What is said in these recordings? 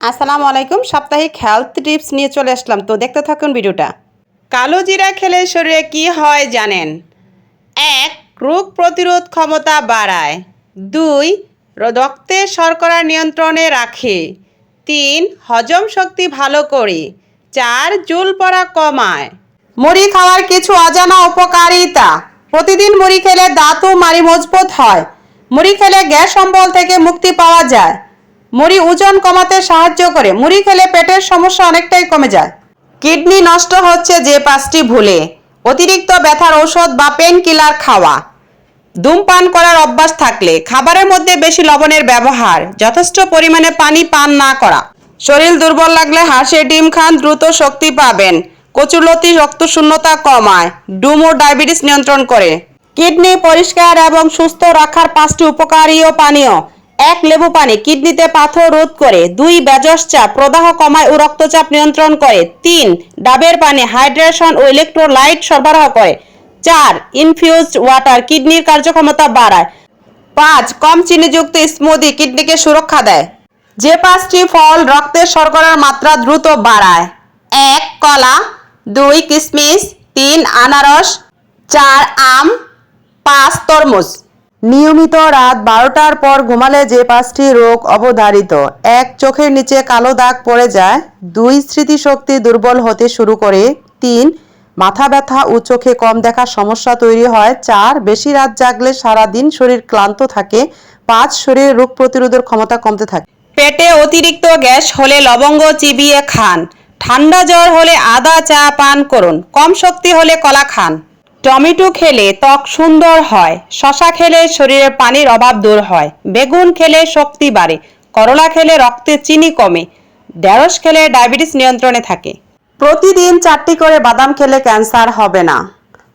আসসালামু আলাইকুম, সাপ্তাহিক হেলথ টিপস নিয়ে চলে আসলাম। তো দেখতে থাকুন ভিডিওটা। কালো জিরা খেলে শরীরে কি হয় জানেন? এক, রোগ প্রতিরোধ ক্ষমতা বাড়ায়। দুই রক্তে শর্করা নিয়ন্ত্রণে রাখে। তিন, হজম শক্তি ভালো করে। চার, জুল পড়া কমায়। মুড়ি খাওয়ার কিছু অজানা উপকারিতা। প্রতিদিন মুড়ি খেলে দাঁত ও মাড়ি মজবুত হয়। মুড়ি খেলে গ্যাস অম্বল থেকে মুক্তি পাওয়া যায়। মুড়ি ওজন কমাতে সাহায্য করে। মুড়ি খেলে পেটের সমস্যা অনেকটাই কমে যায়। কিডনি নষ্ট হচ্ছে যে পাঁচটি ভুলে। অতিরিক্ত ব্যথার ঔষধ বা পেন কিলার খাওয়া। ধূমপান করার অভ্যাস থাকলে খাবারের মধ্যে বেশি লবণের ব্যবহার, যথেষ্ট পরিমাণে পানি পান না করা। শরীর দুর্বল লাগলে হাঁসের ডিম খান, দ্রুত শক্তি পাবেন। কচুলতি রক্ত শূন্যতা কমায়। ডুমো ডায়াবেটিস নিয়ন্ত্রণ করে। কিডনি পরিষ্কার এবং সুস্থ রাখার পাঁচটি উপকারীয় পানীয়। এক লেবু পানি কিডনিতে পাথর রোধ করে, দুই বেজস চাপ প্রদাহ কমায় ও রক্তচাপ নিয়ন্ত্রণ করে, তিন, ডাবের পানি হাইড্রেশন ও ইলেকট্রোলাইট সরবরাহ করে, চার, ইনফিউজড ওয়াটার কিডনির কার্যক্ষমতা বাড়ায়, পাঁচ, কম চিনিযুক্ত স্মুদি কিডনিকে সুরক্ষা দেয়। যে পাঁচটি ফল রক্তের শর্করার মাত্রা দ্রুত বাড়ায়। এক, কলা, দুই কিশমিশ তিন, আনারস, চার, আম, পাঁচ, তরমুজ। নিয়মিত রাত বারোটার পর ঘুমালে যে পাঁচটি রোগ অবধারিত। এক চোখের নিচে কালো দাগ পড়ে যায়, দুই স্মৃতিশক্তি দুর্বল হতে শুরু করে, তিন মাথা ব্যথা ও চোখে কম দেখার সমস্যা তৈরি হয়, চার বেশি রাত জাগলে সারা দিন শরীর ক্লান্ত থাকে, পাঁচ শরীরে রোগ প্রতিরোধের ক্ষমতা কমতে থাকে। পেটে অতিরিক্ত গ্যাস হলে লবঙ্গ চিবিয়ে খান, ঠান্ডা জ্বর হলে আদা চা পান করুন, কম শক্তি হলে কলা খান। টমেটো খেলে ত্বক সুন্দর হয়, শশা খেলে শরীরে পানির অভাব দূর হয়, বেগুন খেলে শক্তি বাড়ে, করলা খেলে রক্তে চিনি কমে, ঢেঁড়স খেলে ডায়াবেটিস নিয়ন্ত্রণে থাকে। প্রতিদিন চারটি করে বাদাম খেলে ক্যান্সার হবে না।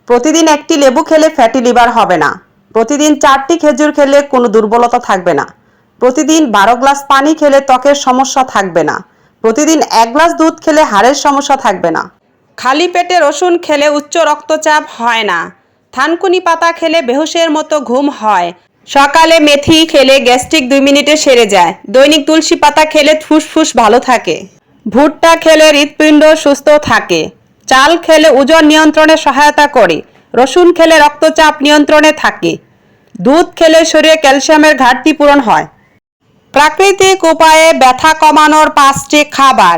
প্রতিদিন একটি লেবু খেলে ফ্যাটি লিভার হবে না। প্রতিদিন চারটি খেজুর খেলে কোনো দুর্বলতা থাকবে না। প্রতিদিন বারো গ্লাস পানি খেলে ত্বকের সমস্যা থাকবে না। প্রতিদিন এক গ্লাস দুধ খেলে হাড়ের সমস্যা থাকবে না। খালি পেটে রসুন খেলে উচ্চ রক্তচাপ হয় না। থানকুনি পাতা খেলে বেহুশের মতো ঘুম হয়। সকালে মেথি খেলে গ্যাস্ট্রিক দুই মিনিটে সেরে যায়। দৈনিক তুলসী পাতা খেলে ফুসফুস ভালো থাকে। ভুট্টা খেলে হৃৎপিণ্ড সুস্থ থাকে। চাল খেলে ওজন নিয়ন্ত্রণে সহায়তা করে। রসুন খেলে রক্তচাপ নিয়ন্ত্রণে থাকে। দুধ খেলে শরীরে ক্যালসিয়ামের ঘাটতি পূরণ হয়। প্রাকৃতিক উপায়ে ব্যথা কমানোর পাঁচটি খাবার।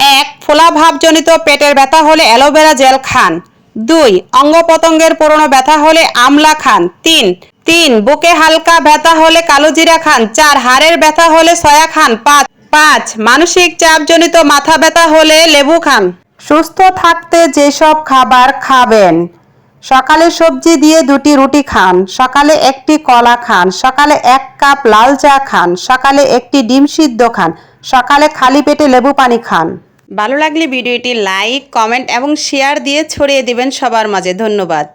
এক ফোলাভাবজনিত পেটের ব্যথা হলে অ্যালোভেরা জেল খান। দুই অঙ্গ প্রত্যঙ্গের পুরনো ব্যথা হলে আমলা খান। তিন তিন, বুকে হালকা ব্যথা হলে কালোজিরা খান। চার, হাড়ের ব্যথা হলে সয়া খান। পাঁচ পাঁচ, মানসিক চাপজনিত মাথা ব্যথা হলে লেবু খান। সুস্থ থাকতে যেসব খাবার খাবেন, সকালে সবজি দিয়ে দুটি রুটি খান, সকালে একটি কলা খান, সকালে এক কাপ লাল চা খান, সকালে একটি ডিম সিদ্ধ খান, সকালে খালি পেটে লেবু পানি খান। ভালো লাগলে ভিডিওটি লাইক কমেন্ট এবং শেয়ার দিয়ে ছড়িয়ে দিবেন সবার মাঝে। ধন্যবাদ।